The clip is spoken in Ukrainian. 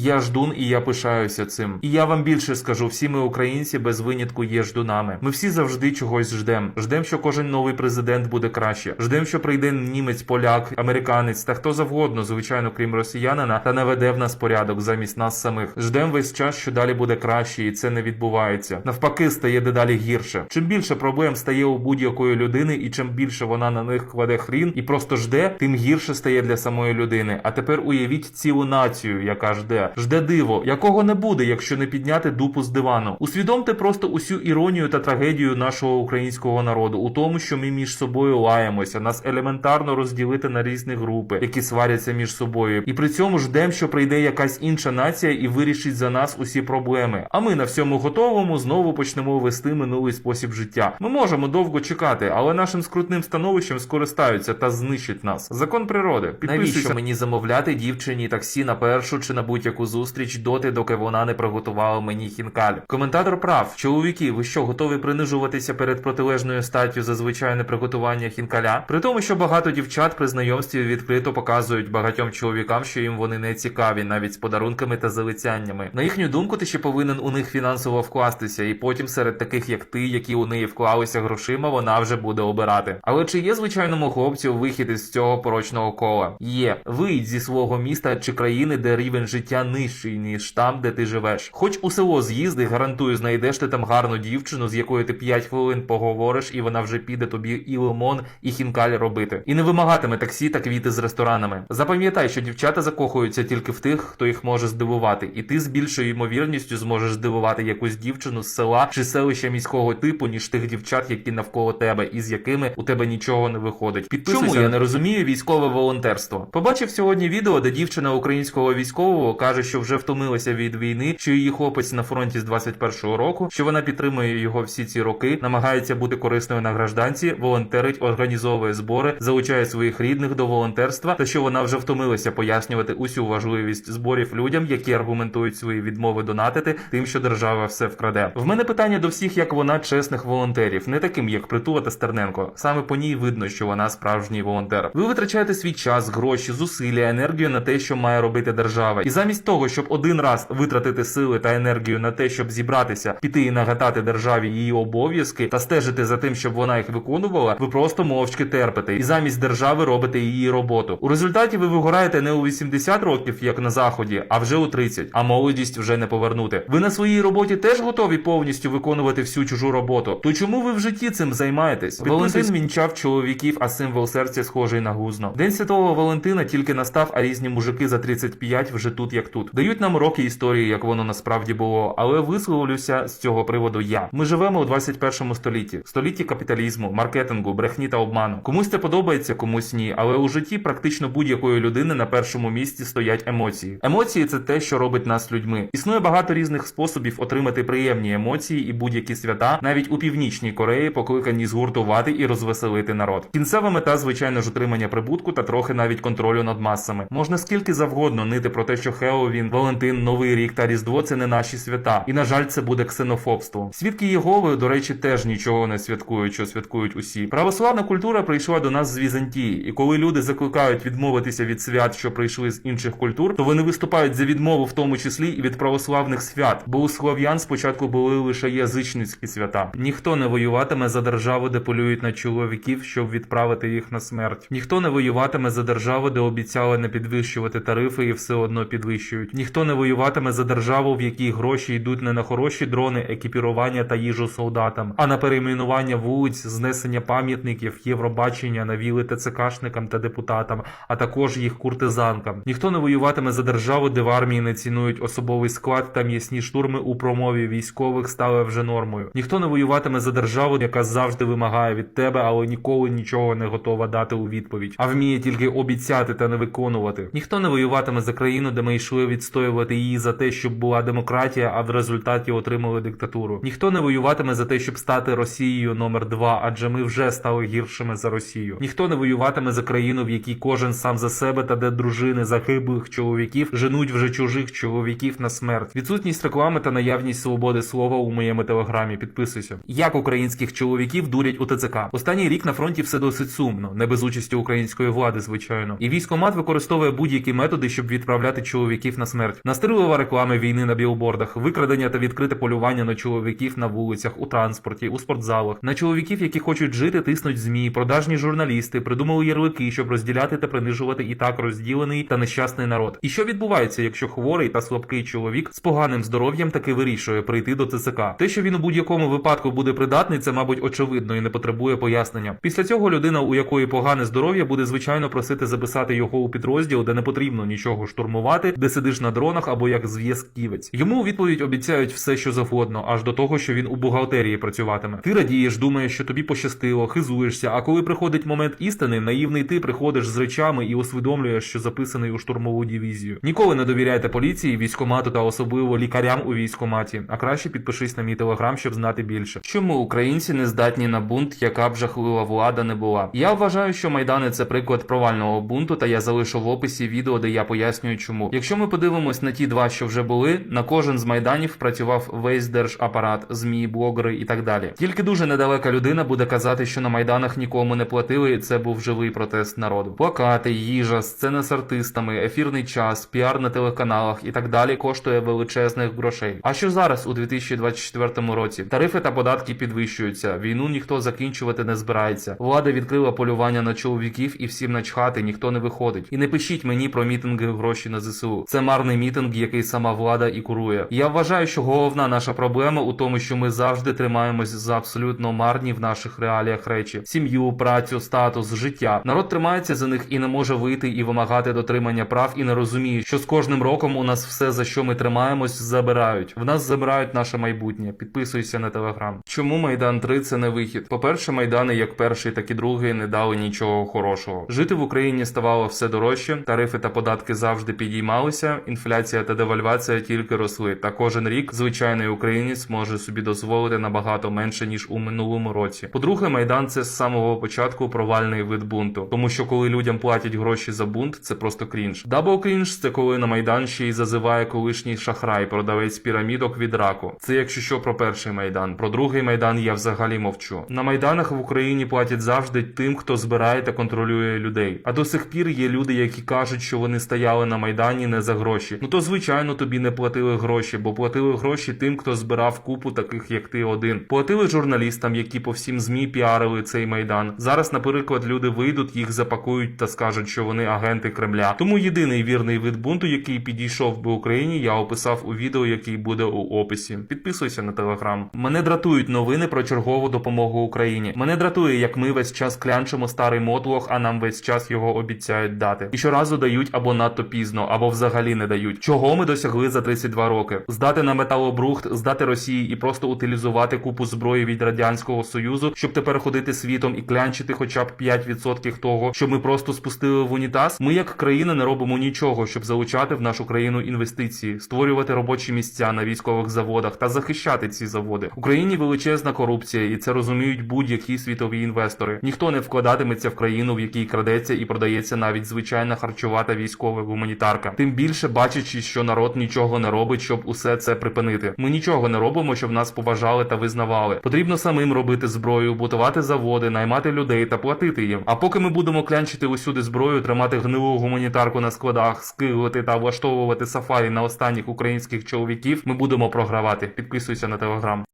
Я ждун і я пишаюся цим. І я вам більше скажу: всі ми українці без винятку є ждунами. Ми всі завжди чогось ждем. Ждем, що кожен новий президент буде краще. Ждем, що прийде німець, поляк, американець та хто завгодно, звичайно, крім росіянина, та наведе в нас порядок замість нас самих. Ждем весь час, що далі буде краще, і це не відбувається. Навпаки, стає дедалі гірше. Чим більше проблем стає у будь-якої людини, і чим більше вона на них кладе хрін і просто жде, тим гірше стає для самої людини. А тепер уявіть цілу націю, яка жде, жде диво, якого не буде, якщо не підняти дупу з дивану. Усвідомте просто усю іронію та трагедію нашого українського народу у тому, що ми між собою лаємося, нас елементарно розділити на різні групи, які сваряться між собою, і при цьому ждем, що прийде якась інша нація і вирішить за нас усі проблеми. А ми на всьому готовому знову почнемо вести минулий спосіб життя. Ми можемо довго чекати, але нашим скрутним становищем скористаються та знищать нас. Закон природи. Навіщо мені замовляти дівчині таксі на першу чи на будь-яку зустріч доти, доки вона не приготувала мені хінкаль? Коментатор прав, чоловіки, ви що готові принижуватися перед протилежною статтю за звичайне приготування хінкаля? При тому, що багато дівчат при знайомстві відкрито показують багатьом чоловікам, що їм вони не цікаві, навіть з подарунками та залицяннями. На їхню думку, ти ще повинен у них фінансово вкластися, і потім серед таких, як ти, які у неї вклалися грошима, вона вже буде обирати. Але чи є звичайному хлопцю вихід із цього порочного кола? Є виїдь зі свого міста чи країни, де рівень життя нижчий, ніж там, де ти живеш. Хоч у село з'їзди, гарантую, знайдеш ти там гарну дівчину, з якою ти 5 хвилин поговориш, і вона вже піде тобі і лимон, і хінкаль робити. І не вимагатиме таксі та квіти з ресторанами. Запам'ятай, що дівчата закохуються тільки в тих, хто їх може здивувати, і ти з більшою ймовірністю зможеш здивувати якусь дівчину з села чи селища міського типу, ніж тих дівчат, які навколо тебе, і з якими у тебе нічого не виходить. Підписуйся. Чому я не розумію військове волонтерство? Побачив сьогодні відео, де дівчина українського військового каже, що вже втомилася від війни, що її хлопець на фронті з 21-го року, що вона підтримує його всі ці роки, намагається бути корисною на гражданці, волонтерить, організовує збори, залучає своїх рідних до волонтерства, та що вона вже втомилася пояснювати усю важливість зборів людям, які аргументують свої відмови донатити тим, що держава все вкраде. В мене питання до всіх, як вона чесних волонтерів, не таким як Притула та Стерненко. Саме по ній видно, що вона справжній волонтер. Ви витрачаєте свій час, гроші, зусилля, енергію на те, що має робити держава, і замість того, щоб один раз витратити сили та енергію на те, щоб зібратися, піти і нагадати державі її обов'язки та стежити за тим, щоб вона їх виконувала, ви просто мовчки терпите і замість держави робите її роботу. У результаті ви вигораєте не у 80 років, як на заході, а вже у 30, а молодість вже не повернути. Ви на своїй роботі теж готові повністю виконувати всю чужу роботу. То чому ви в житті цим займаєтесь? Валентин вінчав чоловіків, а символ серця схожий на гузно. День святого Валентина тільки настав, а різні мужики за 35 вже тут як тут. Дають нам уроки історії, як воно насправді було, але висловлюся з цього приводу я. Ми живемо у 21 столітті, столітті капіталізму, маркетингу, брехні та обману. Комусь це подобається, комусь ні. Але у житті практично будь-якої людини на першому місці стоять емоції. Емоції це те, що робить нас людьми. Існує багато різних способів отримати приємні емоції і будь-які свята, навіть у північній Кореї, покликані згуртувати і розвеселити народ. Кінцева мета, звичайно ж, отримання прибутку та трохи навіть контролю над масами. Можна скільки завгодно нити про те, що Хеллоуін, Валентин, Новий рік та Різдво це не наші свята, і на жаль, це буде ксенофобство. Свідки Єгови, до речі, теж нічого не святкують, що святкують усі. Православна культура прийшла до нас з Візантії, і коли люди закликають відмовитися від свят, що прийшли з інших культур, то вони виступають за відмову, в тому числі і від православних свят, бо у слов'ян спочатку були лише язичницькі свята. Ніхто не воюватиме за державу, де полюють на чоловіків, щоб відправити їх на смерть. Ніхто не воюватиме за державу, де обіцяли не підвищувати тарифи і все одно підвищують. Ніхто не воюватиме за державу, в якій гроші йдуть не на хороші дрони, екіпірування та їжу солдатам, а на перейменування вулиць, знесення пам'ятників, Євробачення, на віли ТЦКшникам та депутатам, а також їх куртизанкам. Ніхто не воюватиме за державу, де в армії не цінують особовий склад та м'ясні штурми у промові військових стали вже нормою. Ніхто не воюватиме за державу, яка завжди вимагає від тебе, але ніколи нічого не готова дати у відповідь, а вміє тільки обіцяти та не виконувати. Ніхто не воюватиме за країну, де ми йшли відстоювати її за те, щоб була демократія, а в результаті отримали диктатуру. Ніхто не воюватиме за те, щоб стати Росією номер два, адже ми вже стали гіршими за Росію. Ніхто не воюватиме за країну, в якій кожен сам за себе та де дружини загиблих чоловіків женуть вже чужих чоловіків на смерть. Відсутність реклами та наявність свободи слова у моєму телеграмі. Підписуйся. Як українських чоловіків дурять у ТЦК. Останній рік на фронті все досить сумно, не без участі української влади, звичайно. І військомат використовує будь-які методи, щоб відправляти чоловіків чоловіків на смерть, настирлива реклами війни на білбордах, викрадення та відкрите полювання на чоловіків на вулицях, у транспорті, у спортзалах, на чоловіків, які хочуть жити, тиснуть змі, продажні журналісти, придумали ярлики, щоб розділяти та принижувати і так розділений та нещасний народ. І що відбувається, якщо хворий та слабкий чоловік з поганим здоров'ям таки вирішує прийти до ЦСК? Те, що він у будь-якому випадку буде придатний, це мабуть очевидно і не потребує пояснення. Після цього людина, у якої погане здоров'я, буде звичайно просити записати його у підрозділ, де не потрібно нічого штурмувати, де сидиш на дронах або як зв'язківець. Йому у відповідь обіцяють все, що завгодно, аж до того, що він у бухгалтерії працюватиме. Ти радієш, думаєш, що тобі пощастило, хизуєшся. А коли приходить момент істини, наївний ти приходиш з речами і усвідомлюєш, що записаний у штурмову дивізію. Ніколи не довіряйте поліції, військомату та особливо лікарям у військоматі. А краще підпишись на мій телеграм, щоб знати більше. Чому українці не здатні на бунт, яка б жахлива влада не була? Я вважаю, що майдани це приклад провального бунту, та я залишу в описі відео, де я пояснюю, чому. Якщо ми подивимось на ті два, що вже були, на кожен з майданів працював весь держапарат, змі, блогери і так далі. Тільки дуже недалека людина буде казати, що на майданах нікому не платили, і це був живий протест народу. Плакати, їжа, сцени з артистами, ефірний час, піар на телеканалах і так далі коштує величезних грошей. А що зараз у 2024 році? Тарифи та податки підвищуються. Війну ніхто закінчувати не збирається. Влада відкрила полювання на чоловіків і всім начхати, ніхто не виходить. І не пишіть мені про мітинги гроші на ЗСУ. Це марний мітинг, який сама влада і курує. Я вважаю, що головна наша проблема у тому, що ми завжди тримаємось за абсолютно марні в наших реаліях речі: сім'ю, працю, статус, життя. Народ тримається за них і не може вийти і вимагати дотримання прав, і не розуміє, що з кожним роком у нас все, за що ми тримаємось, забирають. В нас забирають наше майбутнє. Підписуйся на телеграм. Чому Майдан 3 це не вихід? По-перше, майдани, як перший, так і другий, не дали нічого хорошого. Жити в Україні ставало все дорожче, тарифи та податки завжди підіймалися. Інфляція та девальвація тільки росли. Та кожен рік звичайний українець може собі дозволити набагато менше ніж у минулому році. По-друге, майдан це з самого початку провальний вид бунту, тому що коли людям платять гроші за бунт, це просто крінж. Дабл крінж це коли на майдан ще й зазиває колишній шахрай, продавець пірамідок від раку. Це якщо що про перший майдан. Про другий майдан я взагалі мовчу. На майданах в Україні платять завжди тим, хто збирає та контролює людей. А до сих пір є люди, які кажуть, що вони стояли на майдані не за гроші. Ну то звичайно тобі не платили гроші, бо платили гроші тим, хто збирав купу таких, як ти один. Платили журналістам, які по всім змі піарили цей майдан. Зараз, наприклад, люди вийдуть, їх запакують та скажуть, що вони агенти Кремля. Тому єдиний вірний вид бунту, який підійшов би Україні, я описав у відео, який буде у описі. Підписуйся на телеграм. Мене дратують новини про чергову допомогу Україні. Мене дратує, як ми весь час клянчимо старий мотлох, а нам весь час його обіцяють дати. І щоразу дають або надто пізно, або взагалі не дають. Чого ми досягли за 32 роки? Здати на металобрухт, здати Росії і просто утилізувати купу зброї від радянського союзу, щоб тепер ходити світом і клянчити хоча б 5% того, що ми просто спустили в унітаз. Ми як країна не робимо нічого, щоб залучати в нашу країну інвестиції, створювати робочі місця на військових заводах та захищати ці заводи. В Україні величезна корупція, і це розуміють будь-які світові інвестори. Ніхто не вкладатиметься в країну, в якій крадеться і продається навіть звичайна харчова та військова гуманітарка. Тим більше бачачи, що народ нічого не робить, щоб усе це припинити. Ми нічого не робимо, щоб нас поважали та визнавали. Потрібно самим робити зброю, будувати заводи, наймати людей та платити їм. А поки ми будемо клянчити усюди зброю, тримати гнилу гуманітарку на складах, скилити та влаштовувати сафарі на останніх українських чоловіків, ми будемо програвати. Підписуйся на телеграм.